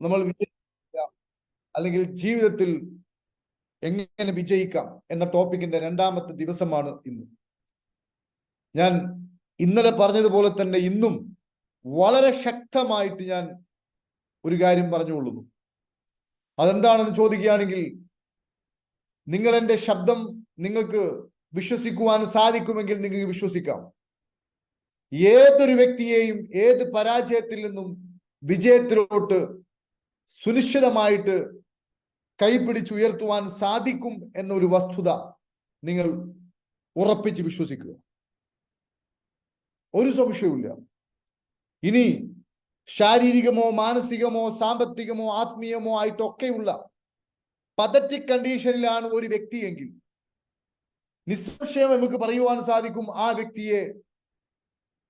നമ്മൾ വിജയിക്കുക അല്ലെങ്കിൽ ജീവിതത്തിൽ എങ്ങനെ വിജയിക്കാം എന്ന ടോപ്പിക്കിന്റെ രണ്ടാമത്തെ ദിവസമാണ് ഇന്ന്. ഞാൻ ഇന്നലെ പറഞ്ഞതുപോലെ തന്നെ ഇന്നും വളരെ ശക്തമായിട്ട് ഞാൻ ഒരു കാര്യം പറഞ്ഞുകൊള്ളുന്നു. അതെന്താണെന്ന് ചോദിക്കുകയാണെങ്കിൽ നിങ്ങൾ ശബ്ദം നിങ്ങൾക്ക് വിശ്വസിക്കുവാൻ സാധിക്കുമെങ്കിൽ നിങ്ങൾക്ക് വിശ്വസിക്കാം. ഏതൊരു വ്യക്തിയെയും ഏത് പരാജയത്തിൽ നിന്നും വിജയത്തിലോട്ട് സുനിശ്ചിതമായിട്ട് കൈപിടിച്ചുയർത്തുവാൻ സാധിക്കും എന്നൊരു വസ്തുത നിങ്ങൾ ഉറപ്പിച്ച് വിശ്വസിക്കുക. ഒരു സംശയവുമില്ല. ഇനി ശാരീരികമോ മാനസികമോ സാമ്പത്തികമോ ആത്മീയമോ ആയിട്ടൊക്കെയുള്ള പതറ്റിക് കണ്ടീഷനിലാണ് ഒരു വ്യക്തിയെങ്കിൽ നിസ്സംശയം നമുക്ക് പറയുവാൻ സാധിക്കും ആ വ്യക്തിയെ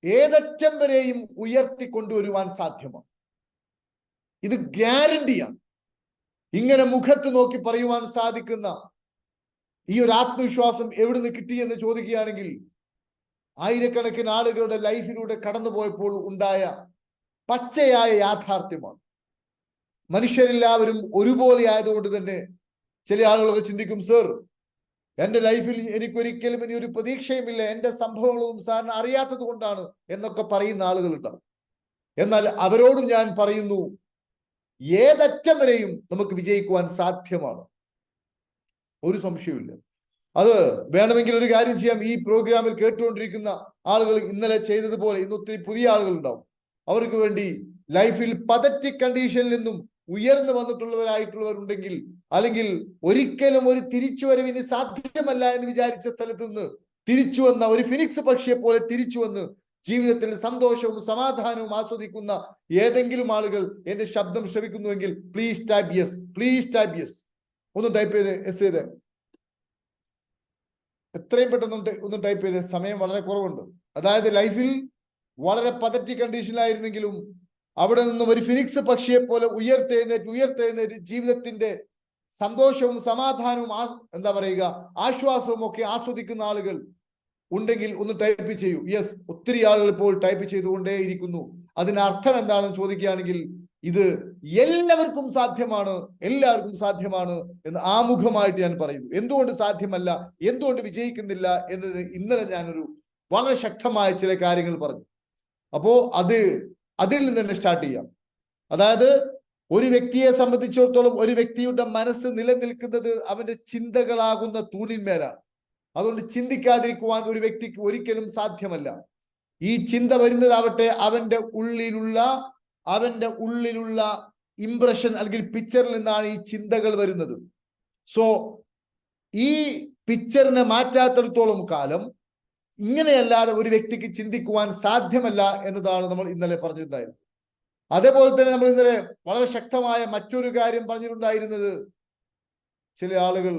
ഏതറ്റം വരെയും ഉയർത്തിക്കൊണ്ടുവരുവാൻ സാധ്യമാണ്. ഇത് ഗ്യാരണ്ടിയാണ്. ഇങ്ങനെ മുഖത്ത് നോക്കി പറയുവാൻ സാധിക്കുന്ന ഈ ഒരു ആത്മവിശ്വാസം എവിടുന്ന് കിട്ടിയെന്ന് ചോദിക്കുകയാണെങ്കിൽ ആയിരക്കണക്കിന് ആളുകളുടെ ലൈഫിലൂടെ കടന്നുപോയപ്പോൾ ഉണ്ടായ പച്ചയായ യാഥാർത്ഥ്യമാണ്. മനുഷ്യരെല്ലാവരും ഒരുപോലെ ആയതുകൊണ്ട് തന്നെ ചില ആളുകളൊക്കെ ചിന്തിക്കും സർ എന്റെ ലൈഫിൽ എനിക്കൊരിക്കലും ഇനി ഒരു പ്രതീക്ഷയുമില്ല. എന്റെ സംഭവങ്ങളൊന്നും സാറിന് അറിയാത്തത് കൊണ്ടാണ് എന്നൊക്കെ പറയുന്ന ആളുകളുണ്ടാവും. എന്നാൽ അവരോടും ഞാൻ പറയുന്നു ഏതറ്റം വരെയും നമുക്ക് വിജയിക്കുവാൻ സാധ്യമാണ്. ഒരു സംശയവുമില്ല. അത് വേണമെങ്കിൽ ഒരു കാര്യം ചെയ്യാം. ഈ പ്രോഗ്രാമിൽ കേട്ടുകൊണ്ടിരിക്കുന്ന ആളുകൾ ഇന്നലെ ചെയ്തതുപോലെ ഇന്ന് ഒത്തിരി പുതിയ ആളുകൾ ഉണ്ടാവും അവർക്ക് വേണ്ടി ലൈഫിൽ പതറ്റിക് കണ്ടീഷനിൽ നിന്നും ഉയർന്നു വന്നിട്ടുള്ളവരായിട്ടുള്ളവരുണ്ടെങ്കിൽ അല്ലെങ്കിൽ ഒരിക്കലും ഒരു തിരിച്ചു തിരിച്ചുവരവിന് സാധ്യമല്ല എന്ന് വിചാരിച്ച സ്ഥലത്ത് നിന്ന് തിരിച്ചു വന്ന ഒരു ഫിനിക്സ് പക്ഷിയെ പോലെ തിരിച്ചു വന്ന് ജീവിതത്തിൽ സന്തോഷവും സമാധാനവും ആസ്വദിക്കുന്ന ഏതെങ്കിലും ആളുകൾ എന്റെ ശബ്ദം ശ്രവിക്കുന്നുവെങ്കിൽ please type yes please type yes ഒന്ന് ടൈപ്പ് ചെയ്ത് എസ് ചെയ്ത്. എത്രയും പെട്ടെന്ന് ഒന്ന് ടൈപ്പ് ചെയ്ത്. സമയം വളരെ കുറവുണ്ട്. അതായത് ലൈഫിൽ വളരെ പതറ്റി കണ്ടീഷനിലായിരുന്നെങ്കിലും അവിടെ നിന്നും ഒരു ഫിനിക്സ് പക്ഷിയെ പോലെ ഉയർത്തെഴുന്നേറ്റ് ഉയർത്തെഴുന്നേറ്റ് ജീവിതത്തിന്റെ സന്തോഷവും സമാധാനവും എന്താ പറയുക ആശ്വാസവും ഒക്കെ ആസ്വദിക്കുന്ന ആളുകൾ ഉണ്ടെങ്കിൽ ഒന്ന് ടൈപ്പ് ചെയ്യൂ. യെസ് ഒത്തിരി ആളുകൾ ഇപ്പോൾ ടൈപ്പ് ചെയ്തുകൊണ്ടേ ഇരിക്കുന്നു. അതിനർത്ഥം എന്താണെന്ന് ചോദിക്കുകയാണെങ്കിൽ ഇത് എല്ലാവർക്കും സാധ്യമാണ് എല്ലാവർക്കും സാധ്യമാണ് എന്ന് ആമുഖമായിട്ട് ഞാൻ പറയുന്നു. എന്തുകൊണ്ട് സാധ്യമല്ല എന്തുകൊണ്ട് വിജയിക്കുന്നില്ല എന്നതിന് ഇന്നലെ ഞാനൊരു വളരെ ശക്തമായ ചില കാര്യങ്ങൾ പറഞ്ഞു. അപ്പോ അത് അതിൽ നിന്ന് തന്നെ സ്റ്റാർട്ട് ചെയ്യാം. അതായത് ഒരു വ്യക്തിയെ സംബന്ധിച്ചിടത്തോളം ഒരു വ്യക്തിയുടെ മനസ്സ് നിലനിൽക്കുന്നത് അവന്റെ ചിന്തകളാകുന്ന തൂണിന്മേലാണ്. അതുകൊണ്ട് ചിന്തിക്കാതിരിക്കുവാൻ ഒരു വ്യക്തിക്ക് ഒരിക്കലും സാധ്യമല്ല. ഈ ചിന്ത വരുന്നതാവട്ടെ അവന്റെ ഉള്ളിലുള്ള അവന്റെ ഉള്ളിലുള്ള ഇംപ്രഷൻ അല്ലെങ്കിൽ പിക്ചറിൽ നിന്നാണ് ഈ ചിന്തകൾ വരുന്നത്. സോ ഈ പിക്ചറിനെ മാറ്റാത്തിടത്തോളം കാലം ഇങ്ങനെയല്ലാതെ ഒരു വ്യക്തിക്ക് ചിന്തിക്കുവാൻ സാധ്യമല്ല എന്നതാണ് നമ്മൾ ഇന്നലെ പറഞ്ഞിട്ടുണ്ടായിരുന്നത്. അതേപോലെ തന്നെ നമ്മൾ ഇന്നലെ വളരെ ശക്തമായ മറ്റൊരു കാര്യം പറഞ്ഞിട്ടുണ്ടായിരുന്നത് ചില ആളുകൾ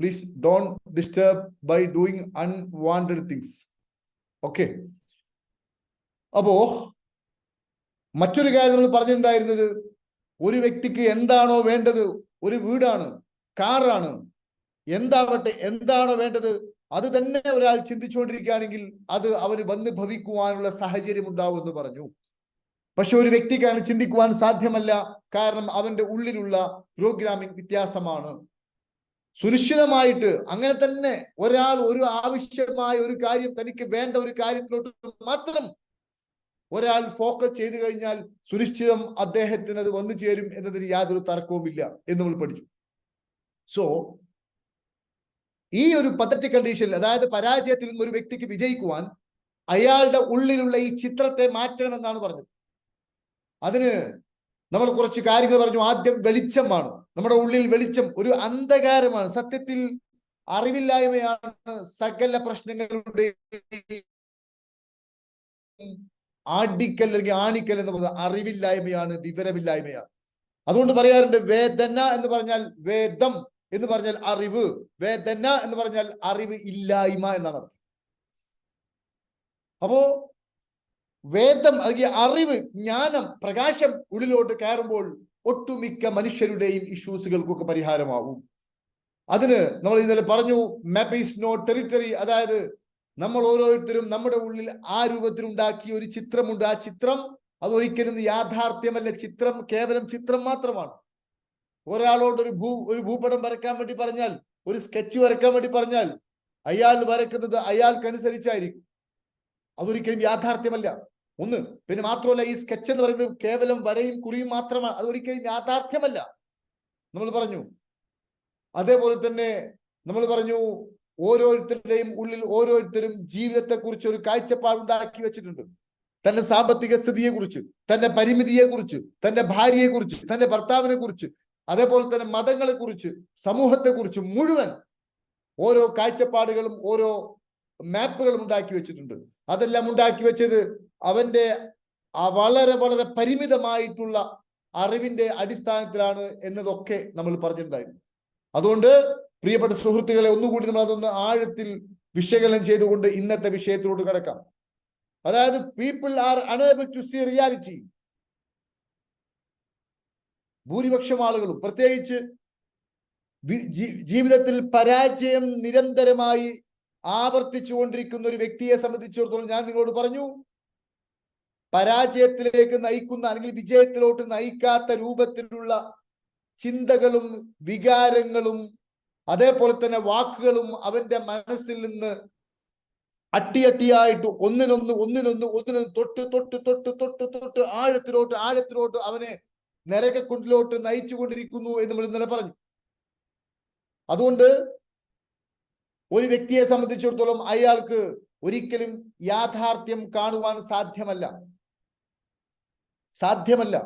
please don't disturb by doing unwanted things okay അപ്പോ മറ്റൊരു കാര്യം നമ്മൾ പറഞ്ഞിട്ടുണ്ടായിരുന്നത് ഒരു വ്യക്തിക്ക് എന്താണോ വേണ്ടത് ഒരു വീടാണ് കാറാണ് എന്താവട്ടെ എന്താണോ വേണ്ടത് അത് തന്നെ ഒരാൾ ചിന്തിച്ചുകൊണ്ടിരിക്കുകയാണെങ്കിൽ അത് അവന് വന്ന് ഭവിക്കുവാനുള്ള സാഹചര്യം ഉണ്ടാവും എന്ന് പറഞ്ഞു. പക്ഷെ ഒരു വ്യക്തിക്ക് അങ്ങനെ ചിന്തിക്കുവാൻ സാധ്യമല്ല. കാരണം അവന്റെ ഉള്ളിലുള്ള പ്രോഗ്രാമിംഗ് വ്യത്യാസമാണ്. സുനിശ്ചിതമായിട്ട് അങ്ങനെ തന്നെ ഒരാൾ ഒരു ആവശ്യമായ ഒരു കാര്യം തനിക്ക് വേണ്ട ഒരു കാര്യത്തിലോട്ട് മാത്രം ഒരാൾ ഫോക്കസ് ചെയ്തു കഴിഞ്ഞാൽ സുനിശ്ചിതം അദ്ദേഹത്തിന് അത് വന്നു ചേരും എന്നതിന് യാതൊരു തർക്കവുമില്ല എന്ന് നമ്മൾ പഠിച്ചു. സോ ഈ ഒരു പത്തറ്റി കണ്ടീഷനിൽ അതായത് പരാജയത്തിൽ ഒരു വ്യക്തിക്ക് വിജയിക്കുവാൻ അയാളുടെ ഉള്ളിലുള്ള ഈ ചിത്രത്തെ മാറ്റണം എന്നാണ് പറഞ്ഞത്. അതിന് നമ്മൾ കുറച്ച് കാര്യങ്ങൾ പറഞ്ഞു. ആദ്യം വെളിച്ചമാണ് നമ്മുടെ ഉള്ളിൽ വെളിച്ചം ഒരു അന്ധകാരമാണ്. സത്യത്തിൽ അറിവില്ലായ്മയാണ് സകല പ്രശ്നങ്ങളുടെ ആടിക്കൽ അല്ലെങ്കിൽ ആണിക്കൽ എന്ന് പറയുന്നത് അറിവില്ലായ്മയാണ് വിവരമില്ലായ്മയാണ്. അതുകൊണ്ട് പറയാറുണ്ട് വേദന എന്ന് പറഞ്ഞാൽ വേദം എന്ന് പറഞ്ഞാൽ അറിവ്. വേദന എന്ന് പറഞ്ഞാൽ അറിവ് ഇല്ലായ്മ എന്നാണ് അർത്ഥം. അപ്പോ വേദം അല്ലെങ്കിൽ അറിവ് ജ്ഞാനം പ്രകാശം ഉള്ളിലോട്ട് കയറുമ്പോൾ ഒട്ടുമിക്ക മനുഷ്യരുടെയും ഇഷ്യൂസുകൾക്കൊക്കെ പരിഹാരമാവും. അതിന് നമ്മൾ ഇന്നലെ പറഞ്ഞു മാപ്പ് ഈസ് നോ ടെറിറ്ററി അതായത് നമ്മൾ ഓരോരുത്തരും നമ്മുടെ ഉള്ളിൽ ആ രൂപത്തിൽ ഉണ്ടാക്കിയ ഒരു ചിത്രമുണ്ട്. ആ ചിത്രം അതൊരിക്കലും യാഥാർത്ഥ്യമല്ല. ചിത്രം കേവലം ചിത്രം മാത്രമാണ്. ഒരാളോട് ഒരു ഭൂ ഒരു ഭൂപടം വരയ്ക്കാൻ വേണ്ടി പറഞ്ഞാൽ ഒരു സ്കെച്ച് വരയ്ക്കാൻ വേണ്ടി പറഞ്ഞാൽ അയാൾ വരയ്ക്കുന്നത് അയാൾക്കനുസരിച്ചായിരിക്കും. അതൊരിക്കലും യാഥാർത്ഥ്യമല്ല. ഒന്ന് പിന്നെ മാത്രമല്ല ഈ സ്കെച്ച് എന്ന് പറയുന്നത് കേവലം വരയും കുറിയും മാത്രമാണ് അതൊരിക്കലും യാഥാർത്ഥ്യമല്ല. നമ്മൾ പറഞ്ഞു. അതേപോലെ തന്നെ നമ്മൾ പറഞ്ഞു ഓരോരുത്തരുടെയും ഉള്ളിൽ ഓരോരുത്തരും ജീവിതത്തെ കുറിച്ച് ഒരു കാഴ്ചപ്പാട് ഉണ്ടാക്കി വെച്ചിട്ടുണ്ട്. തന്റെ സാമ്പത്തിക സ്ഥിതിയെ കുറിച്ച് തന്റെ പരിമിതിയെ കുറിച്ച് തന്റെ ഭാര്യയെ കുറിച്ച് തന്റെ ഭർത്താവിനെ കുറിച്ച് അതേപോലെ തന്നെ മതങ്ങളെ കുറിച്ച് സമൂഹത്തെ കുറിച്ച് മുഴുവൻ ഓരോ കാഴ്ചപ്പാടുകളും ഓരോ മാപ്പുകളും ഉണ്ടാക്കി വെച്ചിട്ടുണ്ട്. അതെല്ലാം ഉണ്ടാക്കി വെച്ചത് അവന്റെ ആ വളരെ വളരെ പരിമിതമായിട്ടുള്ള അറിവിന്റെ അടിസ്ഥാനത്തിലാണ് എന്നതൊക്കെ നമ്മൾ പറഞ്ഞിട്ടുണ്ടായിരുന്നു. അതുകൊണ്ട് പ്രിയപ്പെട്ട സുഹൃത്തുക്കളെ ഒന്നുകൂടി നമ്മൾ അതൊന്ന് ആഴത്തിൽ വിശകലനം ചെയ്തുകൊണ്ട് ഇന്നത്തെ വിഷയത്തിലോട്ട് കിടക്കാം. അതായത് people are unable to see reality ഭൂരിപക്ഷം ആളുകളും പ്രത്യേകിച്ച് ജീവിതത്തിൽ പരാജയം നിരന്തരമായി ആവർത്തിച്ചു കൊണ്ടിരിക്കുന്ന ഒരു വ്യക്തിയെ സംബന്ധിച്ചിടത്തോളം ഞാൻ നിങ്ങളോട് പറഞ്ഞു പരാജയത്തിലേക്ക് നയിക്കുന്ന അല്ലെങ്കിൽ വിജയത്തിലോട്ട് നയിക്കാത്ത രൂപത്തിലുള്ള ചിന്തകളും വികാരങ്ങളും അതേപോലെ തന്നെ വാക്കുകളും അവന്റെ മനസ്സിൽ നിന്ന് അട്ടിയട്ടിയായിട്ട് ഒന്നിനൊന്ന് ഒന്നിനൊന്ന് ഒന്നിനൊന്ന് തൊട്ട് തൊട്ട് തൊട്ട് തൊട്ട് തൊട്ട് ആഴത്തിലോട്ട് ആഴത്തിലോട്ട് അവനെ നരകക്കുണ്ടിലോട്ട് നയിച്ചുകൊണ്ടിരിക്കുന്നു എന്ന് നമ്മൾ ഇന്നലെ പറഞ്ഞു. അതുകൊണ്ട് ഒരു വ്യക്തിയെ സംബന്ധിച്ചിടത്തോളം അയാൾക്ക് ഒരിക്കലും യാഥാർത്ഥ്യം കാണുവാൻ സാധ്യമല്ല. സാധ്യമല്ല.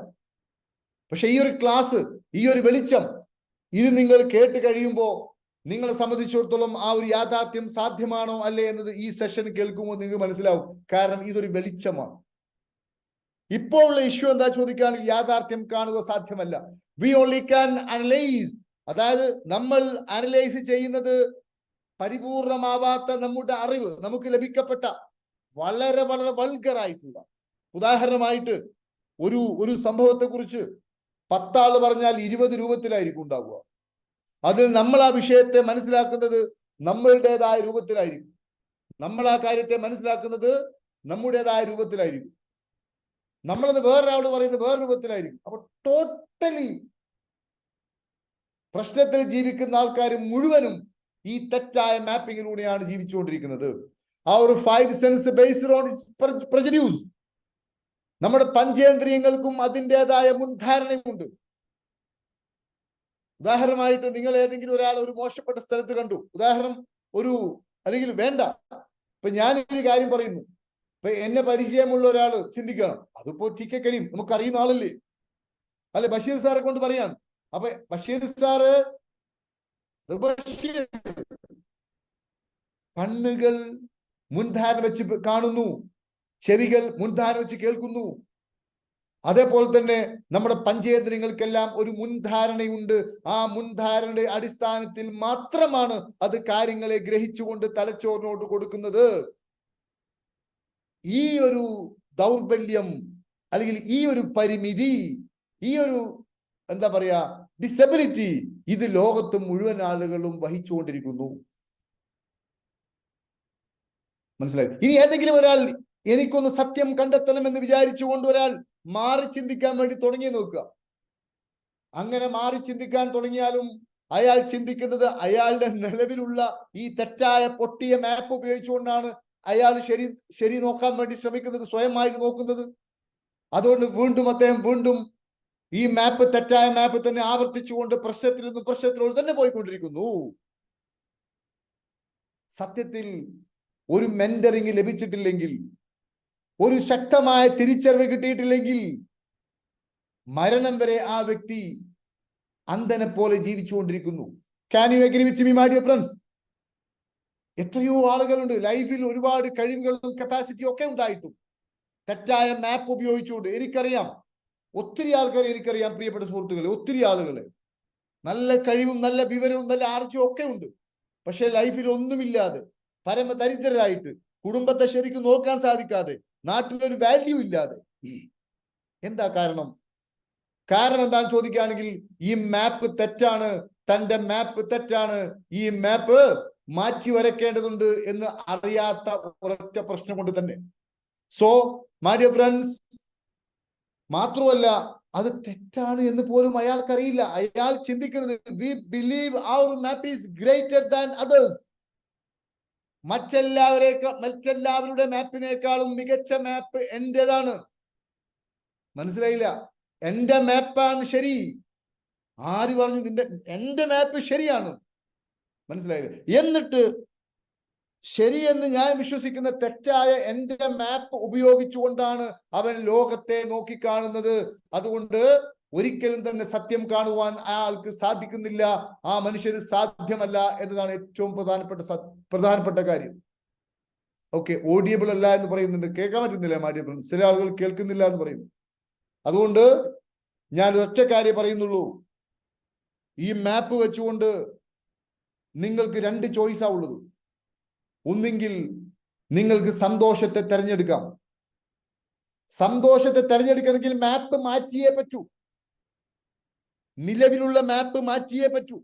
പക്ഷെ ഈ ഒരു ക്ലാസ് ഈ ഒരു വെളിച്ചം ഇത് നിങ്ങൾ കേട്ട് കഴിയുമ്പോൾ നിങ്ങളെ സംബന്ധിച്ചിടത്തോളം ആ ഒരു യാഥാർത്ഥ്യം സാധ്യമാണോ അല്ലേ എന്നത് ഈ സെഷൻ കേൾക്കുമ്പോൾ നിങ്ങൾക്ക് മനസ്സിലാവും. കാരണം ഇതൊരു വെളിച്ചമാണ്. ഇപ്പോൾ ഉള്ള ഇഷ്യൂ എന്താ ചോദിക്കുകയാണെങ്കിൽ യാഥാർത്ഥ്യം കാണുക സാധ്യമല്ല. വി ഓൺലി ക്യാൻ അനലൈസ് അതായത് നമ്മൾ അനലൈസ് ചെയ്യുന്നത് പരിപൂർണമാവാത്ത നമ്മുടെ അറിവ് നമുക്ക് ലഭിക്കപ്പെട്ട വളരെ വളരെ വൾഗറായിട്ടുള്ള ഉദാഹരണമായിട്ട് ഒരു ഒരു സംഭവത്തെ കുറിച്ച് പത്താൾ പറഞ്ഞാൽ ഇരുപത് രൂപത്തിലായിരിക്കും ഉണ്ടാവുക. അതിൽ നമ്മൾ ആ വിഷയത്തെ മനസ്സിലാക്കുന്നത് നമ്മളുടേതായ രൂപത്തിലായിരിക്കും. നമ്മൾ ആ കാര്യത്തെ മനസ്സിലാക്കുന്നത് നമ്മുടേതായ രൂപത്തിലായിരിക്കും. നമ്മളത് വേറൊരാളോട് പറയുന്നത് വേറെ രൂപത്തിലായിരിക്കും. അപ്പൊ ടോട്ടലി പ്രശ്നത്തിൽ ജീവിക്കുന്ന ആൾക്കാർ മുഴുവനും ഈ തെറ്റായ മാപ്പിങ്ങിലൂടെയാണ് ജീവിച്ചുകൊണ്ടിരിക്കുന്നത്. ആ ഒരു five sense based on prejudice നമ്മുടെ പഞ്ചേന്ദ്രിയങ്ങൾക്കും അതിന്റെതായ മുൻധാരണയുമുണ്ട്. ഉദാഹരണമായിട്ട് നിങ്ങൾ ഏതെങ്കിലും ഒരാൾ ഒരു മോശപ്പെട്ട സ്ഥലത്ത് കണ്ടു. ഉദാഹരണം ഒരു അല്ലെങ്കിൽ വേണ്ട. ഇപ്പൊ ഞാനൊരു കാര്യം പറയുന്നു. ഇപ്പൊ എന്നെ പരിചയമുള്ള ഒരാൾ ചിന്തിക്കണം. അതിപ്പോ ടി നമുക്ക് അറിയുന്ന ആളല്ലേ? അല്ലെ ബഷീർ സാറെ കൊണ്ട് പറയാണ്. അപ്പൊ ബഷീർ സാറ് കണ്ണുകൾ മുൻധാരണ വെച്ച് കാണുന്നു. ചെവികൾ മുൻധാരണ വെച്ച് കേൾക്കുന്നു. അതേപോലെ തന്നെ നമ്മുടെ പഞ്ചേന്ദ്രിയങ്ങൾക്കെല്ലാം ഒരു മുൻധാരണയുണ്ട്. ആ മുൻധാരണയുടെ അടിസ്ഥാനത്തിൽ മാത്രമാണ് അത് കാര്യങ്ങളെ ഗ്രഹിച്ചുകൊണ്ട് തലച്ചോറിനോട് കൊടുക്കുന്നത്. ഈ ഒരു ദൗർബല്യം അല്ലെങ്കിൽ ഈ ഒരു പരിമിതി ഈ ഒരു എന്താ പറയാ ഡിസബിലിറ്റി ഇത് ലോകത്ത് മുഴുവൻ ആളുകളും വഹിച്ചുകൊണ്ടിരിക്കുന്നു. മനസ്സിലായി? ഇനി ഏതെങ്കിലും ഒരാൾ എനിക്കൊന്ന് സത്യം കണ്ടെത്തണം എന്ന് വിചാരിച്ചുകൊണ്ട് ഒരാൾ മാറി ചിന്തിക്കാൻ വേണ്ടി തുടങ്ങി നോക്കുക. അങ്ങനെ മാറി ചിന്തിക്കാൻ തുടങ്ങിയാലും അയാൾ ചിന്തിക്കുന്നത് അയാളുടെ നിലവിലുള്ള ഈ തെറ്റായ പൊട്ടിയ മാപ്പ് ഉപയോഗിച്ചുകൊണ്ടാണ് അയാൾ ശരി ശരി നോക്കാൻ വേണ്ടി ശ്രമിക്കുന്നത് സ്വയമായിട്ട് നോക്കുന്നത്. അതുകൊണ്ട് വീണ്ടും അദ്ദേഹം വീണ്ടും ഈ മാപ്പ് തെറ്റായ മാപ്പ് തന്നെ ആവർത്തിച്ചുകൊണ്ട് പ്രശ്നത്തിൽ നിന്നും പ്രശ്നത്തിലോട് തന്നെ പോയിക്കൊണ്ടിരിക്കുന്നു. സത്യത്തിൽ ഒരു മെന്ററിങ് ലഭിച്ചിട്ടില്ലെങ്കിൽ ഒരു ശക്തമായ തിരിച്ചറിവ് കിട്ടിയിട്ടില്ലെങ്കിൽ മരണം വരെ ആ വ്യക്തി അന്ധനെ പോലെ ജീവിച്ചുകൊണ്ടിരിക്കുന്നു. Can you agree with me my dear friends എത്രയോ ആളുകളുണ്ട്. ലൈഫിൽ ഒരുപാട് കഴിവുകളും കപ്പാസിറ്റിയും ഒക്കെ ഉണ്ടായിട്ടും. തെറ്റായ മാപ്പ് ഉപയോഗിച്ചുകൊണ്ട് എനിക്കറിയാം. ഒത്തിരി ആൾക്കാരെ എനിക്കറിയാം പ്രിയപ്പെട്ട സുഹൃത്തുക്കളെ ഒത്തിരി ആളുകളെ. നല്ല കഴിവും നല്ല വിവരവും നല്ല ആർജവും ഒക്കെ ഉണ്ട്. പക്ഷെ ലൈഫിൽ ഒന്നുമില്ലാതെ പരമ ദരിദ്രരായിട്ട് കുടുംബത്തെ ശരിക്കും നോക്കാൻ സാധിക്കാതെ നാട്ടിലൊരു വാല്യൂ ഇല്ലാതെ. എന്താ കാരണം? കാരണം എന്താന്ന് ചോദിക്കുകയാണെങ്കിൽ ഈ മാപ്പ് തെറ്റാണ് തന്റെ മാപ്പ് തെറ്റാണ് ഈ മാപ്പ് മാറ്റി വരയ്ക്കേണ്ടതുണ്ട് എന്ന് അറിയാത്ത ഒരൊറ്റ പ്രശ്നം കൊണ്ട് തന്നെ. സോ മൈ ഡിയർ ഫ്രണ്ട്സ് മാത്രമല്ല അത് തെറ്റാണ് എന്ന് പോലും അയാൾക്കറിയില്ല. അയാൾ ചിന്തിക്കുന്നത് we believe our map is greater than others മറ്റെല്ലാവരേക്കാൾ മറ്റെല്ലാവരുടെ മാപ്പിനേക്കാളും മികച്ച മാപ്പ് എന്റെതാണ് മനസ്സിലായില്ല. എന്റെ മാപ്പാണ് ശരി. ആര് പറഞ്ഞു നിന്റെ എന്റെ മാപ്പ് ശരിയാണ്? മനസ്സിലായില്ലേ. എന്നിട്ട് ശരിയെന്ന് ഞാൻ വിശ്വസിക്കുന്ന തെറ്റായ എന്റെ മാപ്പ് ഉപയോഗിച്ചുകൊണ്ടാണ് അവൻ ലോകത്തെ നോക്കിക്കാണുന്നത്. അതുകൊണ്ട് ഒരിക്കലും തന്നെ സത്യം കാണുവാൻ ആൾക്ക് സാധിക്കുന്നില്ല. ആ മനുഷ്യന് സാധ്യമല്ല എന്നതാണ് ഏറ്റവും പ്രധാനപ്പെട്ട പ്രധാനപ്പെട്ട കാര്യം. ഓക്കെ ഓഡിയബിൾ അല്ല എന്ന് പറയുന്നുണ്ട്. കേൾക്കാൻ പറ്റുന്നില്ല മാഡിയ ഫ്രണ്ട്സ് ചില ആളുകൾ കേൾക്കുന്നില്ല എന്ന് പറയുന്നു. അതുകൊണ്ട് ഞാൻ ഒറ്റ കാര്യം പറയുന്നുള്ളൂ. ഈ മാപ്പ് വെച്ചുകൊണ്ട് നിങ്ങൾക്ക് രണ്ട് ചോയ്സാ ഉള്ളത്. ഒന്നെങ്കിൽ നിങ്ങൾക്ക് സന്തോഷത്തെ തെരഞ്ഞെടുക്കാം. സന്തോഷത്തെ തെരഞ്ഞെടുക്കണമെങ്കിൽ മാപ്പ് മാറ്റിയേ പറ്റൂ. നിലവിലുള്ള മാപ്പ് മാറ്റിയേ പറ്റൂ.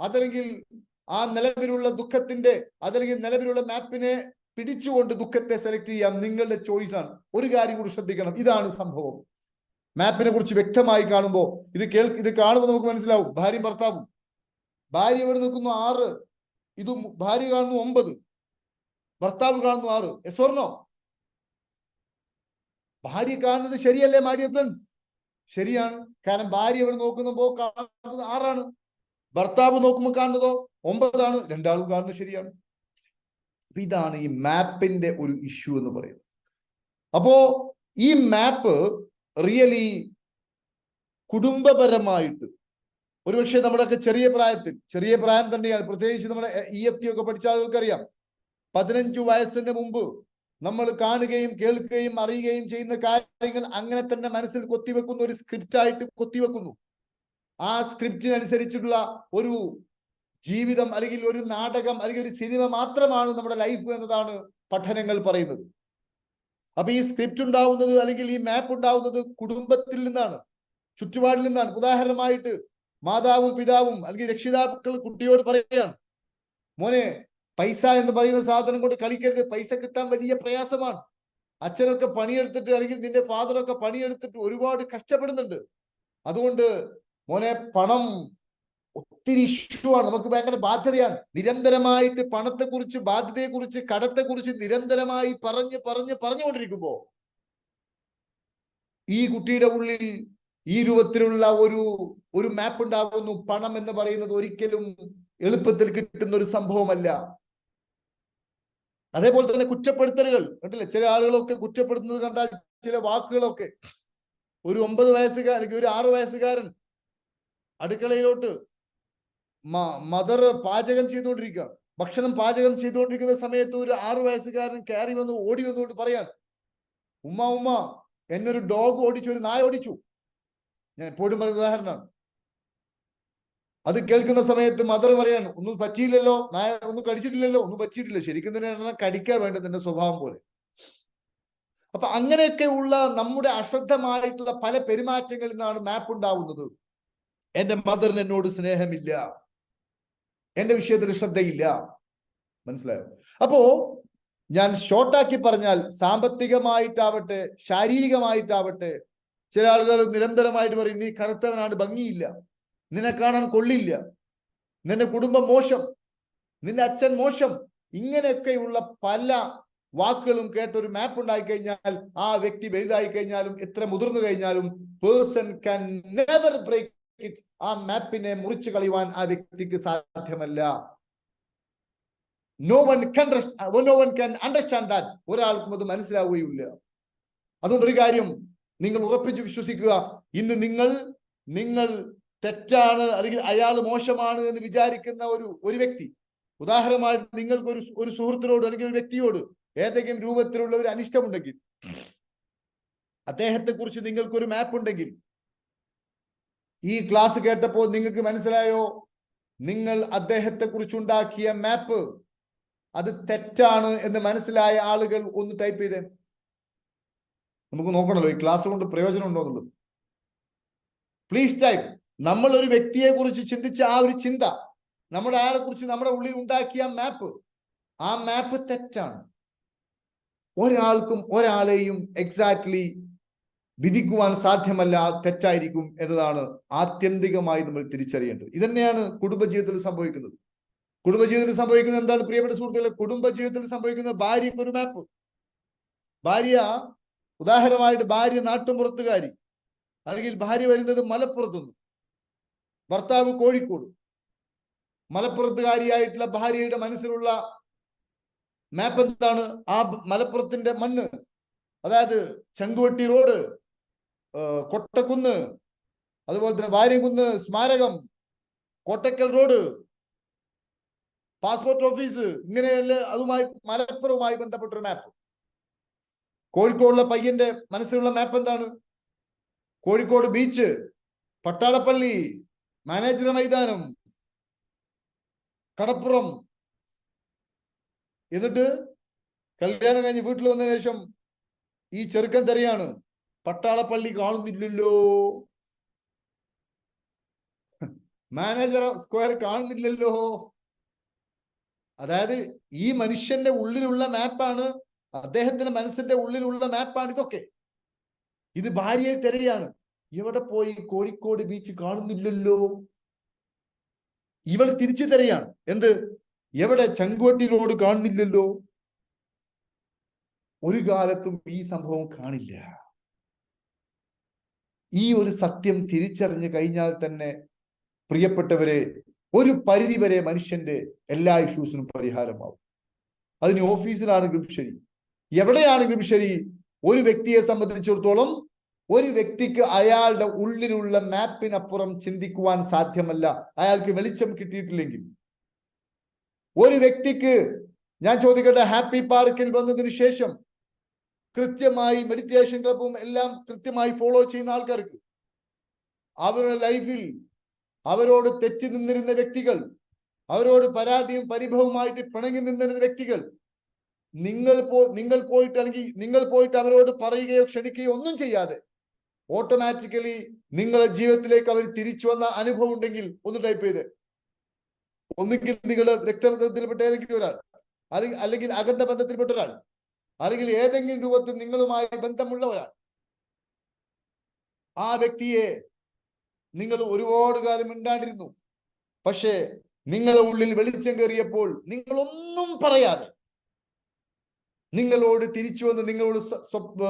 അതല്ലെങ്കിൽ ആ നിലവിലുള്ള ദുഃഖത്തിന്റെ അതല്ലെങ്കിൽ നിലവിലുള്ള മാപ്പിനെ പിടിച്ചുകൊണ്ട് ദുഃഖത്തെ സെലക്ട് ചെയ്യാം നിങ്ങളുടെ ചോയ്സ് ആണ്. ഒരു കാര്യം കൂടി ശ്രദ്ധിക്കണം. ഇതാണ് സംഭവം. മാപ്പിനെ കുറിച്ച് വ്യക്തമായി കാണുമ്പോൾ ഇത് കേൾ ഇത് കാണുമ്പോൾ നമുക്ക് മനസ്സിലാവും. ഭാര്യയും ഭർത്താവും. ഭാര്യ ഇവിടെ നിൽക്കുന്നു ആറ്. ഇത് ഭാര്യ കാണുന്നു ഒമ്പത്. ഭർത്താവ് കാണുന്നു ആറ്. എസ് ഓർണോ ഭാര്യ കാണുന്നത് ശരിയല്ലേ മാഡിയ ഫ്രണ്ട്സ് ശരിയാണ്. കാരണം ഭാര്യ ഇവിടെ നോക്കുമ്പോൾ കാണുന്നത് ആറാണ്. ഭർത്താവ് നോക്കുമ്പോൾ കാണുന്നതോ ഒമ്പതാണ്. രണ്ടാളും കാണുന്നത് ശരിയാണ്. ഇതാണ് ഈ മാപ്പിന്റെ ഒരു ഇഷ്യൂ എന്ന് പറയുന്നത്. അപ്പോ ഈ മാപ്പ് റിയലി കുടുംബപരമായിട്ട് ഒരുപക്ഷെ നമ്മുടെയൊക്കെ ചെറിയ പ്രായത്തിൽ ചെറിയ പ്രായം തന്നെയാണ്. പ്രത്യേകിച്ച് നമ്മുടെ ഇ എഫ് ടി ഒക്കെ പഠിച്ച ആളുകൾക്കറിയാം. പതിനഞ്ചു വയസ്സിന് മുമ്പ് നമ്മൾ കാണുകയും കേൾക്കുകയും അറിയുകയും ചെയ്യുന്ന കാര്യങ്ങൾ അങ്ങനെ തന്നെ മനസ്സിൽ കൊത്തിവെക്കുന്ന ഒരു സ്ക്രിപ്റ്റ് ആയിട്ട് കൊത്തിവെക്കുന്നു. ആ സ്ക്രിപ്റ്റിനനുസരിച്ചിട്ടുള്ള ഒരു ജീവിതം അല്ലെങ്കിൽ ഒരു നാടകം അല്ലെങ്കിൽ ഒരു സിനിമ മാത്രമാണ് നമ്മുടെ ലൈഫ് എന്നതാണ് പഠനങ്ങൾ പറയുന്നത്. അപ്പൊ ഈ സ്ക്രിപ്റ്റ് ഉണ്ടാവുന്നത് അല്ലെങ്കിൽ ഈ മാപ്പ് ഉണ്ടാവുന്നത് കുടുംബത്തിൽ നിന്നാണ് ചുറ്റുപാടിൽ നിന്നാണ്. ഉദാഹരണമായിട്ട് മാതാവും പിതാവും അല്ലെങ്കിൽ രക്ഷിതാക്കൾ കുട്ടിയോട് പറയുകയാണ് മോനെ പൈസ എന്ന് പറയുന്ന സാധനം കൊണ്ട് കളിക്കരുത്. പൈസ കിട്ടാൻ വലിയ പ്രയാസമാണ്. അച്ഛനൊക്കെ പണിയെടുത്തിട്ട് അല്ലെങ്കിൽ നിന്റെ ഫാദറൊക്കെ പണിയെടുത്തിട്ട് ഒരുപാട് കഷ്ടപ്പെടുന്നുണ്ട്. അതുകൊണ്ട് മോനെ പണം ഒത്തിരി ഇഷ്യൂ ആണ്. നമുക്ക് ഭയങ്കര ബാധ്യതയാണ്. നിരന്തരമായിട്ട് പണത്തെക്കുറിച്ച് ബാധ്യതയെക്കുറിച്ച് കടത്തെക്കുറിച്ച് നിരന്തരമായി പറഞ്ഞ് പറഞ്ഞ് പറഞ്ഞുകൊണ്ടിരിക്കുമ്പോ ഈ കുട്ടിയുടെ ഉള്ളിൽ ഈ രൂപത്തിലുള്ള ഒരു ഒരു മാപ്പ് ഉണ്ടാകുന്നു പണം എന്ന് പറയുന്നത് ഒരിക്കലും എളുപ്പത്തിൽ കിട്ടുന്ന ഒരു സംഭവമല്ല. അതേപോലെ തന്നെ കുറ്റപ്പെടുത്തലുകൾ. കണ്ടില്ലേ? ചില ആളുകളൊക്കെ കുറ്റപ്പെടുത്തുന്നത് കണ്ടാൽ ചില വാക്കുകളൊക്കെ ഒരു ഒമ്പത് വയസ്സുകാരൻ ഒരു ആറ് വയസ്സുകാരൻ അടുക്കളയിലോട്ട് മദർ പാചകം ചെയ്തുകൊണ്ടിരിക്കുകയാണ്. ഭക്ഷണം പാചകം ചെയ്തുകൊണ്ടിരിക്കുന്ന സമയത്ത് ഒരു ആറ് വയസ്സുകാരൻ കയറി വന്ന് ഓടി വന്നുകൊണ്ട് പറയാൻ ഉമ്മ ഉമ്മ എന്നൊരു ഡോഗ് ഓടിച്ചു ഒരു നായ ഓടിച്ചു. ഞാൻ എപ്പോഴും പറയുന്ന ഉദാഹരണമാണ്. അത് കേൾക്കുന്ന സമയത്ത് മദർ പറയാൻ ഒന്നും പറ്റിയില്ലല്ലോ നായ ഒന്നും കടിച്ചിട്ടില്ലല്ലോ ഒന്നും പറ്റിയിട്ടില്ല ശരിക്കും തന്നെ കടിക്കാൻ വേണ്ടത് എന്റെ സ്വഭാവം പോലെ. അപ്പൊ അങ്ങനെയൊക്കെ ഉള്ള നമ്മുടെ അശ്രദ്ധമായിട്ടുള്ള പല പെരുമാറ്റങ്ങളിൽ നിന്നാണ് മാപ്പ് ഉണ്ടാവുന്നത്. എന്റെ മദറിന് എന്നോട് സ്നേഹമില്ല. എന്റെ വിഷയത്തിൽ ശ്രദ്ധയില്ല. മനസ്സിലായോ? അപ്പോ ഞാൻ ഷോർട്ടാക്കി പറഞ്ഞാൽ സാമ്പത്തികമായിട്ടാവട്ടെ ശാരീരികമായിട്ടാവട്ടെ ചില ആളുകൾ നിരന്തരമായിട്ട് പറയും നീ കറുത്തവനാണ് ഭംഗിയില്ല. നിന്നെ കാണാൻ കൊള്ളില്ല. നിന്റെ കുടുംബം മോശം. നിന്റെ അച്ഛൻ മോശം. ഇങ്ങനെയൊക്കെയുള്ള പല വാക്കുകളും കേട്ട ഒരു മാപ്പ് ഉണ്ടായി കഴിഞ്ഞാൽ ആ വ്യക്തി വലുതായി കഴിഞ്ഞാലും എത്ര മുതിർന്നു കഴിഞ്ഞാലും person can never break it ആ മാപ്പിനെ മുറിച്ചു കളയുവാൻ ആ വ്യക്തിക്ക് സാധ്യമല്ല. No one no one can understand that ഒരാൾക്കും അത് മനസ്സിലാവുകയില്ല. അതുകൊണ്ട് ഒരു കാര്യം നിങ്ങൾ ഉറപ്പിച്ച് വിശ്വസിക്കുക. ഇന്ന് നിങ്ങൾ നിങ്ങൾ തെറ്റാണ് അല്ലെങ്കിൽ അയാൾ മോശമാണ് എന്ന് വിചാരിക്കുന്ന ഒരു ഒരു വ്യക്തി. ഉദാഹരണമായിട്ട് നിങ്ങൾക്ക് ഒരു ഒരു സുഹൃത്തിനോട് അല്ലെങ്കിൽ ഒരു വ്യക്തിയോട് ഏതെങ്കിലും രൂപത്തിലുള്ള ഒരു അനിഷ്ടമുണ്ടെങ്കിൽ അദ്ദേഹത്തെ കുറിച്ച് നിങ്ങൾക്കൊരു മാപ്പ് ഉണ്ടെങ്കിൽ ഈ ക്ലാസ് കേട്ടപ്പോൾ നിങ്ങൾക്ക് മനസ്സിലായോ? നിങ്ങൾ അദ്ദേഹത്തെ കുറിച്ചുണ്ടാക്കിയ മാപ്പ് അത് തെറ്റാണ് എന്ന് മനസ്സിലായ ആളുകൾ ഒന്ന് ടൈപ്പ് ചെയ്തേ. നമുക്ക് നോക്കണല്ലോ ഈ ക്ലാസ് കൊണ്ട് പ്രയോജനം ഉണ്ടോ എന്നുള്ളത്. Please type. നമ്മൾ ഒരു വ്യക്തിയെ കുറിച്ച് ചിന്തിച്ച ആ ഒരു ചിന്ത നമ്മുടെ ആളെ കുറിച്ച് നമ്മുടെ ഉള്ളിൽ ഉണ്ടാക്കിയ മാപ്പ് ആ മാപ്പ് തെറ്റാണ്. ഒരാൾക്കും ഒരാളെയും എക്സാക്ട്ലി വിധിക്കുവാൻ സാധ്യമല്ല തെറ്റായിരിക്കും എന്നതാണ് ആത്യന്തികമായി നമ്മൾ തിരിച്ചറിയേണ്ടത്. ഇതന്നെയാണ് കുടുംബജീവിതത്തിൽ സംഭവിക്കുന്നത്. കുടുംബജീവിതത്തിൽ സംഭവിക്കുന്നത് എന്താണ്? പ്രിയപ്പെട്ട സുഹൃത്തുക്കളെ കുടുംബജീവിതത്തിൽ സംഭവിക്കുന്നത് ഭാര്യയ്ക്ക് ഒരു മാപ്പ്. ഭാര്യ ഉദാഹരണമായിട്ട് ഭാര്യ നാട്ടുമ്പുറത്തുകാരി അല്ലെങ്കിൽ ഭാര്യ വരുന്നത് മലപ്പുറത്തുനിന്ന്. ഭർത്താവ് കോഴിക്കോട്. മലപ്പുറത്തുകാരിയായിട്ടുള്ള ഭാര്യയുടെ മനസ്സിലുള്ള മാപ്പ് എന്താണ്? ആ മലപ്പുറത്തിന്റെ മണ്ണ് അതായത് ചെങ്കുവട്ടി റോഡ് കൊട്ടക്കുന്ന് അതുപോലെ തന്നെ വാര്യംകുന്ന് സ്മാരകം കോട്ടക്കൽ റോഡ് പാസ്പോർട്ട് ഓഫീസ് ഇങ്ങനെയല്ല അതുമായി മലപ്പുറവുമായി ബന്ധപ്പെട്ട ഒരു മാപ്പ് കോഴിക്കോടുള്ള പയ്യന്റെ മനസ്സിലുള്ള മാപ്പ് എന്താണ്? കോഴിക്കോട് ബീച്ച് പട്ടാളപ്പള്ളി മാനേജർ മൈതാനം. കടപ്പുറം. എന്നിട്ട് കല്യാണം കഴിഞ്ഞ് വീട്ടിൽ വന്നതിന് ശേഷം ഈ ചെറുക്കൻ തരയാണ്. പട്ടാളപ്പള്ളി കാണുന്നില്ലല്ലോ. മാനേജർ സ്ക്വയർ കാണുന്നില്ലല്ലോ. അതായത് ഈ മനുഷ്യന്റെ ഉള്ളിലുള്ള മാപ്പാണ് അദ്ദേഹത്തിന്റെ മനസ്സിന്റെ ഉള്ളിലുള്ള മാപ്പാണ് ഇതൊക്കെ. ഇത് ഭാര്യയെ തിരയാണ്. എവിടെ പോയി കോഴിക്കോട് ബീച്ച് കാണുന്നില്ലല്ലോ? ഇവൾ തിരിച്ചു തരയാണ് എന്ത്? എവിടെ ചങ്കുവട്ടി റോഡ് കാണുന്നില്ലല്ലോ? ഒരു കാലത്തും ഈ സംഭവം കാണില്ല. ഈ ഒരു സത്യം തിരിച്ചറിഞ്ഞു കഴിഞ്ഞാൽ തന്നെ പ്രിയപ്പെട്ടവരെ ഒരു പരിധി വരെ മനുഷ്യന്റെ എല്ലാ ഇഷ്യൂസിനും പരിഹാരമാവും. അതിന് ഓഫീസിലാണെങ്കിലും ശരി. എവിടെയാണെങ്കിലും ശരി. ഒരു വ്യക്തിയെ സംബന്ധിച്ചിടത്തോളം ഒരു വ്യക്തിക്ക് അയാളുടെ ഉള്ളിലുള്ള മാപ്പിനപ്പുറം ചിന്തിക്കുവാൻ സാധ്യമല്ല. അയാൾക്ക് വെളിച്ചം കിട്ടിയിട്ടില്ലെങ്കിൽ. ഒരു വ്യക്തിക്ക് ഞാൻ ചോദിക്കട്ടെ ഹാപ്പി പാർക്കിൽ വന്നതിന് ശേഷം കൃത്യമായി മെഡിറ്റേഷൻ ക്ലബും എല്ലാം കൃത്യമായി ഫോളോ ചെയ്യുന്ന ആൾക്കാർക്ക് അവരുടെ ലൈഫിൽ അവരോട് തെറ്റി നിന്നിരുന്ന വ്യക്തികൾ അവരോട് പരാതിയും പരിഭവമായിട്ട് പിണങ്ങി നിന്നിരുന്ന വ്യക്തികൾ നിങ്ങൾ പോ നിങ്ങൾ പോയിട്ട് അല്ലെങ്കിൽ നിങ്ങൾ പോയിട്ട് അവരോട് പറയുകയോ ക്ഷണിക്കുകയോ ഒന്നും ചെയ്യാതെ ഓട്ടോമാറ്റിക്കലി നിങ്ങളുടെ ജീവിതത്തിലേക്ക് അവർ തിരിച്ചു വന്ന അനുഭവം ഉണ്ടെങ്കിൽ ഒന്ന് ടൈപ്പ് ചെയ്ത്. ഒന്നുകിൽ നിങ്ങളുടെ രക്തബന്ധത്തിൽപ്പെട്ട ഏതെങ്കിലും ഒരാൾ അല്ലെങ്കിൽ അല്ലെങ്കിൽ അകന്ന ബന്ധത്തിൽപ്പെട്ട ഒരാൾ അല്ലെങ്കിൽ ഏതെങ്കിലും രൂപത്തിൽ നിങ്ങളുമായി ബന്ധമുള്ള ഒരാൾ. ആ വ്യക്തിയെ നിങ്ങൾ ഒരുപാട് കാലം മിണ്ടാണ്ടിരുന്നു. പക്ഷേ നിങ്ങളുടെ ഉള്ളിൽ വെളിച്ചം കയറിയപ്പോൾ നിങ്ങളൊന്നും പറയാതെ നിങ്ങളോട് തിരിച്ചു വന്ന് നിങ്ങളോട്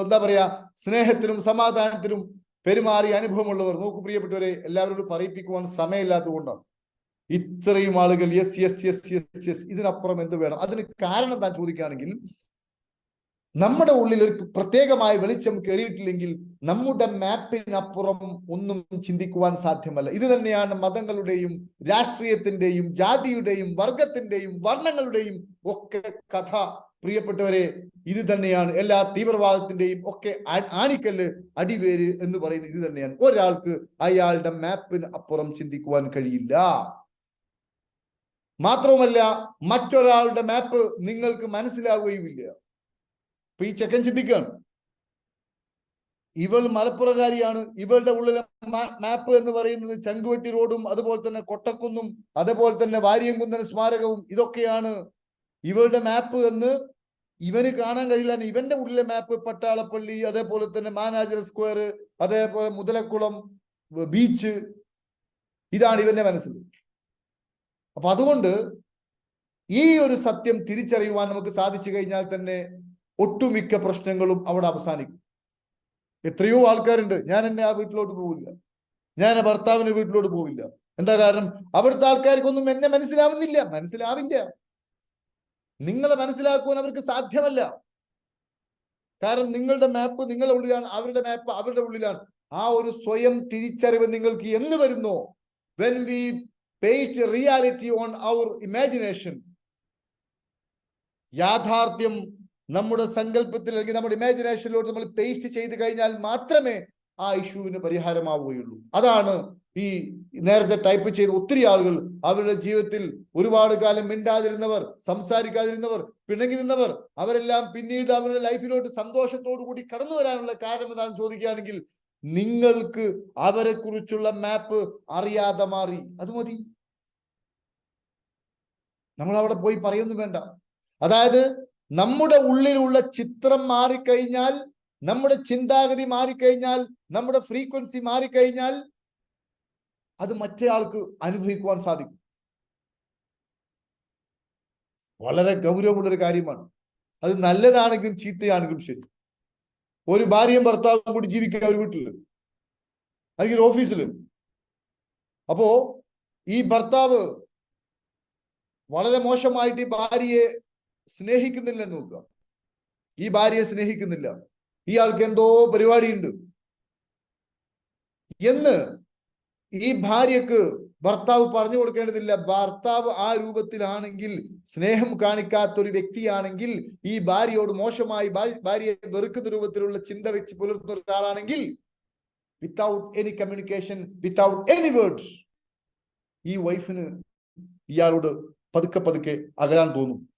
എന്താ പറയാ സ്നേഹത്തിനും സമാധാനത്തിനും പെരുമാറി അനുഭവമുള്ളവർ നോക്കൂ പ്രിയപ്പെട്ടവരെ എല്ലാവരോടും പറയിപ്പിക്കുവാൻ സമയമില്ലാത്തത് കൊണ്ടാണ് ഇത്രയും ആളുകൾ yes yes yes yes yes ഇതിനപ്പുറം എന്ത് വേണം? അതിന് കാരണം എന്താ ചോദിക്കുകയാണെങ്കിൽ നമ്മുടെ ഉള്ളിൽ ഒരു പ്രത്യേകമായ വെളിച്ചം കയറിയിട്ടില്ലെങ്കിൽ നമ്മുടെ മാപ്പിനപ്പുറം ഒന്നും ചിന്തിക്കുവാൻ സാധ്യമല്ല. ഇത് തന്നെയാണ് മതങ്ങളുടെയും രാഷ്ട്രീയത്തിന്റെയും ജാതിയുടെയും വർഗത്തിന്റെയും വർണങ്ങളുടെയും ഒക്കെ കഥ. പ്രിയപ്പെട്ടവരെ ഇത് തന്നെയാണ് എല്ലാ തീവ്രവാദത്തിന്റെയും ഒക്കെ ആണിക്കല്ല് അടിവേര് എന്ന് പറയുന്നത് ഇത് തന്നെയാണ്. ഒരാൾക്ക് അയാളുടെ മാപ്പിന് അപ്പുറം ചിന്തിക്കുവാൻ കഴിയില്ല. മാത്രവുമല്ല മറ്റൊരാളുടെ മാപ്പ് നിങ്ങൾക്ക് മനസ്സിലാവുകയുമില്ല. ഇപ്പൊ ഈ ചെക്കൻ ചിന്തിക്കാണ് ഇവൾ മലപ്പുറകാരിയാണ്. ഇവളുടെ ഉള്ളിലെ മാപ്പ് എന്ന് പറയുന്നത് ചങ്കുവെട്ടി റോഡും അതുപോലെ തന്നെ കൊട്ടക്കുന്നും അതുപോലെ തന്നെ വാര്യംകുന്നൻ സ്മാരകവും ഇതൊക്കെയാണ്. ഇവളുടെ മാപ്പ് എന്ന് ഇവന് കാണാൻ കഴിയില്ല. ഇവന്റെ ഉള്ളിലെ മാപ്പ് പട്ടാളപ്പള്ളി അതേപോലെ തന്നെ മാനാജർ സ്ക്വയർ അതേപോലെ മുതലക്കുളം ബീച്ച് ഇതാണ് ഇവന്റെ മനസ്സിൽ. അപ്പൊ അതുകൊണ്ട് ഈ ഒരു സത്യം തിരിച്ചറിയുവാൻ നമുക്ക് സാധിച്ചു കഴിഞ്ഞാൽ തന്നെ ഒട്ടുമിക്ക പ്രശ്നങ്ങളും അവിടെ അവസാനിക്കും. എത്രയോ ആൾക്കാരുണ്ട്. ഞാൻ എന്നെ ആ വീട്ടിലോട്ട് പോവില്ല. ഞാൻ ഭർത്താവിന്റെ വീട്ടിലോട്ട് പോവില്ല. എന്താ കാരണം? അവിടുത്തെ ആൾക്കാർക്കൊന്നും എന്നെ മനസ്സിലാവുന്നില്ല. മനസ്സിലാവില്ല. നിങ്ങളെ മനസ്സിലാക്കുവാൻ അവർക്ക് സാധ്യമല്ല. കാരണം നിങ്ങളുടെ മാപ്പ് നിങ്ങളുടെ ഉള്ളിലാണ് അവരുടെ മാപ്പ് അവരുടെ ഉള്ളിലാണ്. ആ ഒരു സ്വയം തിരിച്ചറിവ് നിങ്ങൾക്ക് എന്ന് വരുന്നോ? When we paste reality on our imagination യാഥാർത്ഥ്യം നമ്മുടെ സങ്കല്പത്തിൽ അല്ലെങ്കിൽ നമ്മുടെ ഇമാജിനേഷനിലോട്ട് നമ്മൾ പേസ്റ്റ് ചെയ്ത് കഴിഞ്ഞാൽ മാത്രമേ ആ ഇഷ്യൂവിന് പരിഹാരമാവുകയുള്ളൂ. അതാണ് ഈ നേരത്തെ ടൈപ്പ് ചെയ്ത ഒത്തിരി ആളുകൾ അവരുടെ ജീവിതത്തിൽ ഒരുപാട് കാലം മിണ്ടാതിരുന്നവർ സംസാരിക്കാതിരുന്നവർ പിണങ്ങി നിന്നവർ അവരെല്ലാം പിന്നീട് അവരുടെ ലൈഫിലോട്ട് സന്തോഷത്തോടു കൂടി കടന്നു വരാനുള്ള കാരണം എന്താണെന്ന് ചോദിക്കുകയാണെങ്കിൽ നിങ്ങൾക്ക് അവരെ കുറിച്ചുള്ള മാപ്പ് അറിയാതെ മാറി. അത് മതി. നമ്മൾ അവിടെ പോയി പറയൊന്നും വേണ്ട. അതായത് നമ്മുടെ ഉള്ളിലുള്ള ചിത്രം മാറിക്കഴിഞ്ഞാൽ നമ്മുടെ ചിന്താഗതി മാറിക്കഴിഞ്ഞാൽ നമ്മുടെ ഫ്രീക്വൻസി മാറിക്കഴിഞ്ഞാൽ അത് മറ്റേ ആൾക്ക് അനുഭവിക്കുവാൻ സാധിക്കും. വളരെ ഗൗരവമുള്ളൊരു കാര്യമാണ്. അത് നല്ലതാണെങ്കിലും ചീത്തയാണെങ്കിലും ശരി. ഒരു ഭാര്യയും ഭർത്താവും കൂടി ജീവിക്കുക ഒരു വീട്ടിൽ അല്ലെങ്കിൽ ഓഫീസിൽ അപ്പോ ഈ ഭർത്താവ് വളരെ മോശമായിട്ട് ഈ ഭാര്യയെ സ്നേഹിക്കുന്നില്ല നോക്കുക. ഈ ഭാര്യയെ സ്നേഹിക്കുന്നില്ല. ഇയാൾക്ക് എന്തോ പരിപാടിയുണ്ട്. എന്ന് ഈ ഭാര്യക്ക് ഭർത്താവ് പറഞ്ഞു കൊടുക്കേണ്ടതില്ല. ഭർത്താവ് ആ രൂപത്തിലാണെങ്കിൽ സ്നേഹം കാണിക്കാത്ത ഒരു വ്യക്തിയാണെങ്കിൽ ഈ ഭാര്യയോട് മോശമായി ഭാര്യയെ വെറുക്കുന്ന രൂപത്തിലുള്ള ചിന്ത വെച്ച് പുലർത്തുന്ന ഒരാളാണെങ്കിൽ without any communication without any words ഈ വൈഫിന് ഇയാളോട് പതുക്കെ പതുക്കെ അകലാൻ തോന്നും.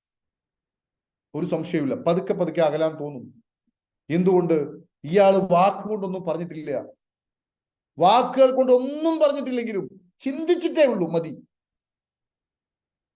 ഒരു സംശയമില്ല പതുക്കെ പതുക്കെ അകലാൻ തോന്നും. എന്തുകൊണ്ട് ഇയാൾ വാക്കുകൊണ്ടൊന്നും പറഞ്ഞിട്ടില്ല? വാക്കുകൾ കൊണ്ട് ഒന്നും പറഞ്ഞിട്ടില്ലെങ്കിലും ചിന്തിച്ചിട്ടേ ഉള്ളൂ മതി.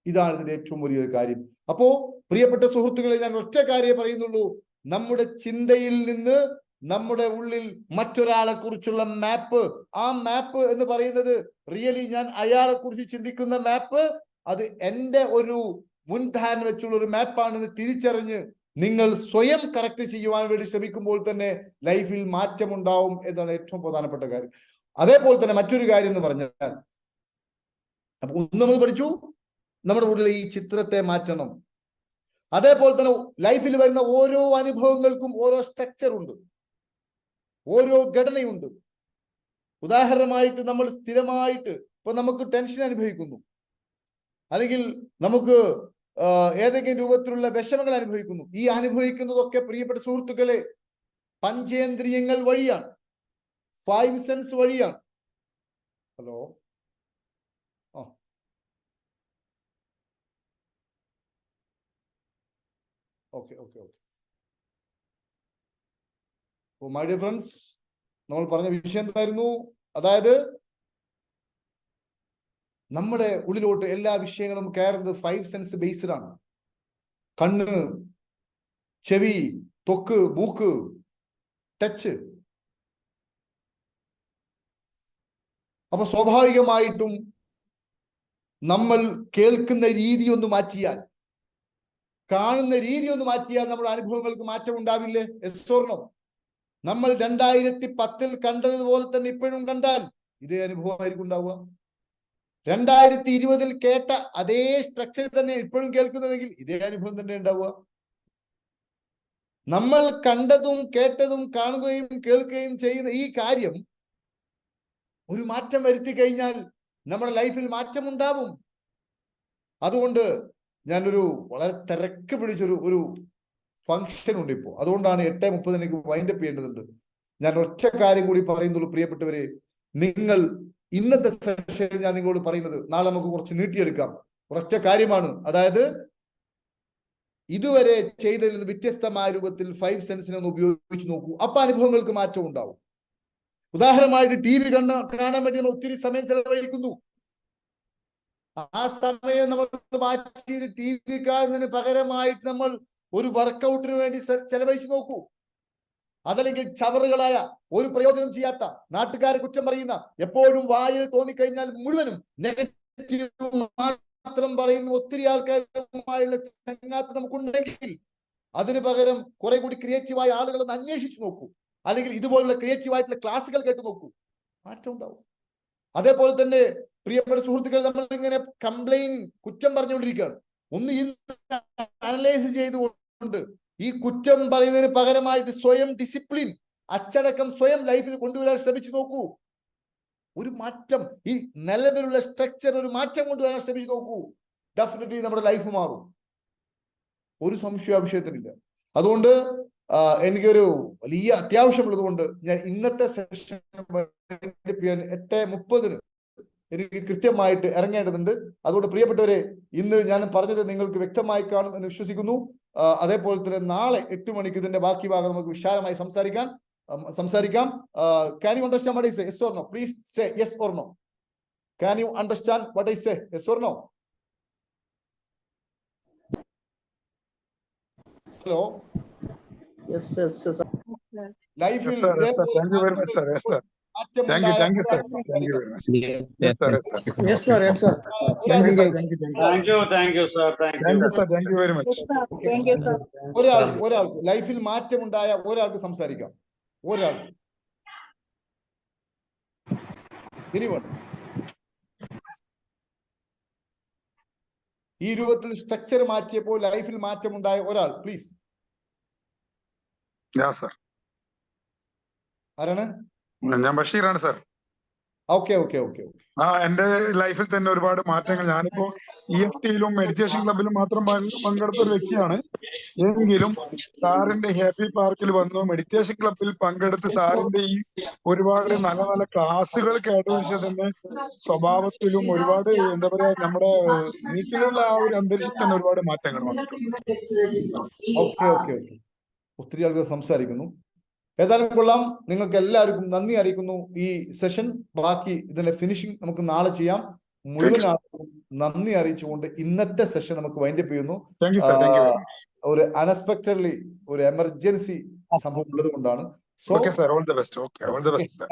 ഇതാണ് ഇതിന്റെ ഏറ്റവും വലിയൊരു കാര്യം. അപ്പോ പ്രിയപ്പെട്ട സുഹൃത്തുക്കളെ ഞാൻ ഒറ്റ കാര്യം പറയുന്നുള്ളൂ. നമ്മുടെ ചിന്തയിൽ നിന്ന് നമ്മുടെ ഉള്ളിൽ മറ്റൊരാളെ കുറിച്ചുള്ള മാപ്പ് ആ മാപ്പ് എന്ന് പറയുന്നത് റിയലി ഞാൻ അയാളെ കുറിച്ച് ചിന്തിക്കുന്ന മാപ്പ് അത് എന്റെ ഒരു മുൻധാരണ വെച്ചുള്ള ഒരു മാപ്പാണെന്ന് തിരിച്ചറിഞ്ഞ് നിങ്ങൾ സ്വയം കറക്റ്റ് ചെയ്യുവാൻ വേണ്ടി ശ്രമിക്കുമ്പോൾ തന്നെ ലൈഫിൽ മാറ്റമുണ്ടാവും എന്നാണ് ഏറ്റവും പ്രധാനപ്പെട്ട കാര്യം. അതേപോലെ തന്നെ മറ്റൊരു കാര്യം എന്ന് പറഞ്ഞാൽ അപ്പൊ ഒന്ന് നമ്മൾ പഠിച്ചു നമ്മുടെ ഉള്ളിൽ ഈ ചിത്രത്തെ മാറ്റണം. അതേപോലെ തന്നെ ലൈഫിൽ വരുന്ന ഓരോ അനുഭവങ്ങൾക്കും ഓരോ സ്ട്രക്ചർ ഉണ്ട്. ഓരോ ഘടനയുണ്ട്. ഉദാഹരണമായിട്ട് നമ്മൾ സ്ഥിരമായിട്ട് ഇപ്പൊ നമുക്ക് ടെൻഷൻ അനുഭവിക്കുന്നു. അല്ലെങ്കിൽ നമുക്ക് ഏതെങ്കിലും രൂപത്തിലുള്ള വിഷമങ്ങൾ അനുഭവിക്കുന്നു. ഈ അനുഭവിക്കുന്നതൊക്കെ പ്രിയപ്പെട്ട സുഹൃത്തുക്കളെ പഞ്ചേന്ദ്രിയങ്ങൾ വഴിയാണ്. ഫൈവ് സെൻസ് വഴിയാണ്. Hello okay okay okay my dear friends നമ്മൾ പറഞ്ഞ വിഷയം എന്തായിരുന്നു? അതായത് നമ്മുടെ ഉള്ളിലോട്ട് എല്ലാ വിഷയങ്ങളും കയറുന്നത് ഫൈവ് സെൻസ് ബേസ്ഡ് ആണ്. കണ്ണ് ചെവി തൊക്ക് മൂക്ക് ടച്ച് അപ്പൊ സ്വാഭാവികമായിട്ടും നമ്മൾ കേൾക്കുന്ന രീതി ഒന്ന് മാറ്റിയാൽ കാണുന്ന രീതി ഒന്ന് മാറ്റിയാൽ നമ്മുടെ അനുഭവങ്ങൾക്ക് മാറ്റം ഉണ്ടാവില്ലേ? എസ്വർണം നമ്മൾ രണ്ടായിരത്തി പത്തിൽ കണ്ടതുപോലെ തന്നെ ഇപ്പോഴും കണ്ടാൽ ഇതേ അനുഭവമായിരിക്കും ഉണ്ടാവുക. രണ്ടായിരത്തി ഇരുപതിൽ കേട്ട അതേ സ്ട്രക്ചർ തന്നെ ഇപ്പോഴും കേൾക്കുന്നതെങ്കിൽ ഇതേ അനുഭവം തന്നെ ഉണ്ടാവുക. നമ്മൾ കണ്ടതും കേട്ടതും കാണുകയും കേൾക്കുകയും ചെയ്യുന്ന ഈ കാര്യം ഒരു മാറ്റം വരുത്തി കഴിഞ്ഞാൽ നമ്മുടെ ലൈഫിൽ മാറ്റം ഉണ്ടാവും. അതുകൊണ്ട് ഞാനൊരു വളരെ തിരക്ക് പിടിച്ചൊരു ഒരു ഫംഗ്ഷൻ ഉണ്ട് ഇപ്പോൾ അതുകൊണ്ടാണ് എട്ട് മുപ്പത് എനിക്ക് വൈൻഡപ്പ് ചെയ്യേണ്ടതുണ്ട്. ഞാൻ ഒറ്റ കാര്യം കൂടി പറയുന്നുള്ളൂ പ്രിയപ്പെട്ടവരെ. നിങ്ങൾ ഇന്നത്തെ സെഷൻ ഞാൻ നിങ്ങളോട് പറയുന്നത് നാളെ നമുക്ക് കുറച്ച് നീട്ടിയെടുക്കാം. കുറച്ച കാര്യമാണ്. അതായത് ഇതുവരെ ചെയ്തതിൽ നിന്ന് വ്യത്യസ്തമായ രൂപത്തിൽ ഫൈവ് സെൻസിനെ ഒന്ന് ഉപയോഗിച്ച് നോക്കൂ. അപ്പൊ അനുഭവങ്ങൾക്ക് മാറ്റം ഉണ്ടാവും. ഉദാഹരണമായിട്ട് ടി വി കണ്ണ കാണാൻ വേണ്ടി നമ്മൾ ഒത്തിരി സമയം ചെലവഴിക്കുന്നു. ആ സമയം നമ്മൾ മാറ്റി ടി വി കാണുന്നതിന് പകരമായിട്ട് നമ്മൾ ഒരു വർക്കൗട്ടിന് വേണ്ടി ചെലവഴിച്ചു നോക്കൂ. അതല്ലെങ്കിൽ ചവറുകളായ ഒരു പ്രയോജനം ചെയ്യാത്ത നാട്ടുകാരെ കുറ്റം പറയുന്ന എപ്പോഴും വായിൽ തോന്നിക്കഴിഞ്ഞാൽ മുഴുവനും നെഗറ്റീവ് മാത്രം പറയുന്ന ഒത്തിരി ആൾക്കാരുമായുള്ള ചങ്ങാത്ത് നമുക്കുണ്ടെങ്കിൽ അതിന് പകരം കുറെ കൂടി ക്രിയേറ്റീവായ ആളുകൾ ഒന്ന് അന്വേഷിച്ചു നോക്കൂ. അല്ലെങ്കിൽ ഇതുപോലുള്ള ക്രിയേറ്റീവായിട്ടുള്ള ക്ലാസ്സുകൾ കേട്ട് നോക്കൂ. മാറ്റം ഉണ്ടാവും. അതേപോലെ തന്നെ പ്രിയപ്പെട്ട സുഹൃത്തുക്കൾ നമ്മൾ ഇങ്ങനെ കംപ്ലൈൻ കുറ്റം പറഞ്ഞുകൊണ്ടിരിക്കുകയാണ്. ഒന്ന് ഇന്ന് അനലൈസ് ചെയ്തുകൊണ്ട് ഈ കുറ്റം പറയുന്നതിന് പകരമായിട്ട് സ്വയം ഡിസിപ്ലിൻ അച്ചടക്കം സ്വയം ലൈഫിൽ കൊണ്ടുവരാൻ ശ്രമിച്ചു നോക്കൂ. ഒരു മാറ്റം ഈ നിലവിലുള്ള സ്ട്രക്ചർ ഒരു മാറ്റം കൊണ്ടുവരാൻ ശ്രമിച്ചു നോക്കൂ. ഡെഫിനറ്റ്ലി നമ്മുടെ ലൈഫ് മാറും. ഒരു സംശയ വിഷയത്തിനില്ല. അതുകൊണ്ട് എനിക്കൊരു വലിയ അത്യാവശ്യമുള്ളത് കൊണ്ട് ഞാൻ ഇന്നത്തെ സെഷൻ എട്ട് മുപ്പതിന് എനിക്ക് കൃത്യമായിട്ട് ഇറങ്ങേണ്ടതുണ്ട്. അതുകൊണ്ട് പ്രിയപ്പെട്ടവരെ ഇന്ന് ഞാൻ പറഞ്ഞത് നിങ്ങൾക്ക് വ്യക്തമായി കാണും എന്ന് വിശ്വസിക്കുന്നു. അതേപോലെ തന്നെ നാളെ എട്ട് മണിക്ക് ഇതിന്റെ ബാക്കി ഭാഗം നമുക്ക് വിശാലമായി സംസാരിക്കാൻ സംസാരിക്കാം. Can you understand what is yes or no please say yes or no can you understand what is yes or no hello ലൈഫിൽ Yes, sir, yes, sir. Thank you very much, sir. Yes, sir. Thank you, sir. Thank you very sir, sir. Sir, yes, sir. Thank you, sir. Thank you, thank you. Thank you, thank you, sir. Thank Thank you. you, sir. Thank you very much. ഒരാൾ ഒരാൾക്ക് ലൈഫിൽ മാറ്റമുണ്ടായ ഒരാൾക്ക് സംസാരിക്കാം ഒരാൾ anyone ഈ രൂപത്തിൽ structure മാറ്റിയപ്പോൾ ലൈഫിൽ മാറ്റമുണ്ടായ ഒരാൾ പ്ലീസ് sir. ആരാണ് ഞാൻ ബഷീറാണ് സർ. ഓക്കെ ഓക്കെ ഓക്കെ ആ എന്റെ ലൈഫിൽ തന്നെ ഒരുപാട് മാറ്റങ്ങൾ. ഞാനിപ്പോ ഇ എഫ് ടിയിലും മെഡിറ്റേഷൻ ക്ലബിലും മാത്രം പങ്കെടുത്ത ഒരു വ്യക്തിയാണ്. എങ്കിലും സാറിന്റെ ഹാപ്പി പാർക്കിൽ വന്നു. മെഡിറ്റേഷൻ ക്ലബിൽ പങ്കെടുത്ത് സാറിന്റെ ഈ ഒരുപാട് നല്ല നല്ല ക്ലാസ്സുകൾ കേട്ടതിന് തന്നെ സ്വഭാവത്തിലും ഒരുപാട് എന്താ പറയാ നമ്മുടെ വീട്ടിലുള്ള ആ ഒരു അന്തരീക്ഷത്തിൽ തന്നെ ഒരുപാട് മാറ്റങ്ങൾ വന്നിട്ടുണ്ട്. Okay okay okay. ഒത്തിരി ആൾക്കാർ സംസാരിക്കുന്നു. ഏതായാലും കൊള്ളാം. നിങ്ങൾക്ക് എല്ലാവർക്കും നന്ദി അറിയിക്കുന്നു. ഈ സെഷൻ ബാക്കി ഇതിന്റെ ഫിനിഷിംഗ് നമുക്ക് നാളെ ചെയ്യാം. മുഴുവൻ ആൾക്കും നന്ദി അറിയിച്ചുകൊണ്ട് ഇന്നത്തെ സെഷൻ നമുക്ക് വൈൻഡപ്പ് ചെയ്യുന്നു. ഒരു അൺഎക്സ്പെക്ടഡ്ലി ഒരു എമർജൻസി സംഭവം ഉള്ളത് കൊണ്ടാണ് so okay sir all the best okay all the best